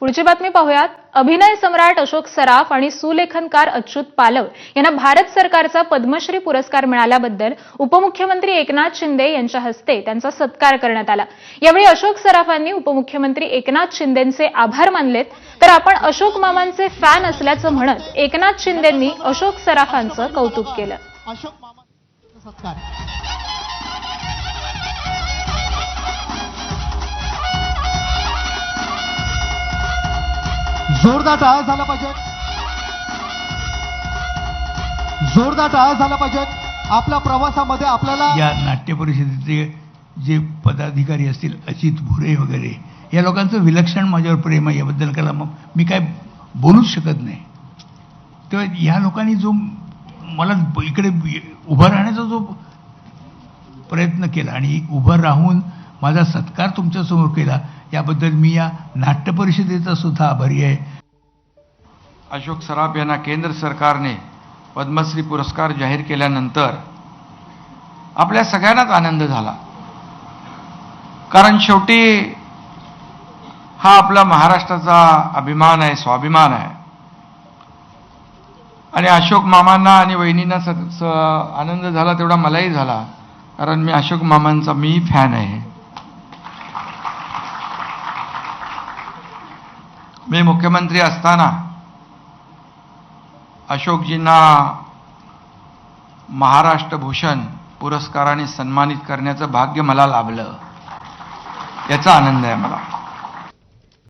पुढची बातमी पाहूयात. अभिनय सम्राट अशोक सराफ आणि सुलेखनकार अच्युत पालव यांना भारत सरकारचा पद्मश्री पुरस्कार मिळाल्याबद्दल उपमुख्यमंत्री एकनाथ शिंदे यांच्या हस्ते त्यांचा सत्कार करण्यात आला. यावेळी अशोक सराफांनी उपमुख्यमंत्री एकनाथ शिंदेंचे आभार मानलेत. तर आपण अशोक मामांचे फॅन असल्याचं म्हणत एकनाथ शिंदेंनी अशोक सराफांचं कौतुक केलं. अशोक मामा जोरदार टाळा झाला पाहिजे. जोरदार टाळा झाला पाहिजे. आपल्या प्रवासामध्ये आपल्याला या नाट्य परिषदेचे जे पदाधिकारी असतील अजित भुरे वगैरे या लोकांचं विलक्षण माझ्यावर प्रेम आहे. याबद्दल कला मग मी काय बोलूच शकत नाही. तेव्हा ह्या लोकांनी जो मला इकडे उभं राहण्याचा जो प्रयत्न केला आणि उभं राहून माझा सत्कार तुमच्यासमोर केला याबद्दल मी या नाट्य परिषदेचा सुद्धा आभारी आहे. अशोक सराफ यांना केंद्र सरकारने पद्मश्री पुरस्कार जाहीर केल्यानंतर आपल्या सगळ्यांनाच आनंद झाला. कारण शेवटी हा आपला महाराष्ट्राचा अभिमान आहे स्वाभिमान आहे. आणि अशोक मामांना आणि वहिनींना स आनंद झाला तेवढा मलाही झाला. कारण मी अशोक मामांचा मी फॅन आहे. मी मुख्यमंत्री असताना अशोकजींना महाराष्ट्र भूषण पुरस्काराने सन्मानित करण्याचं भाग्य मला लाभलं. याचा आनंद आहे मला.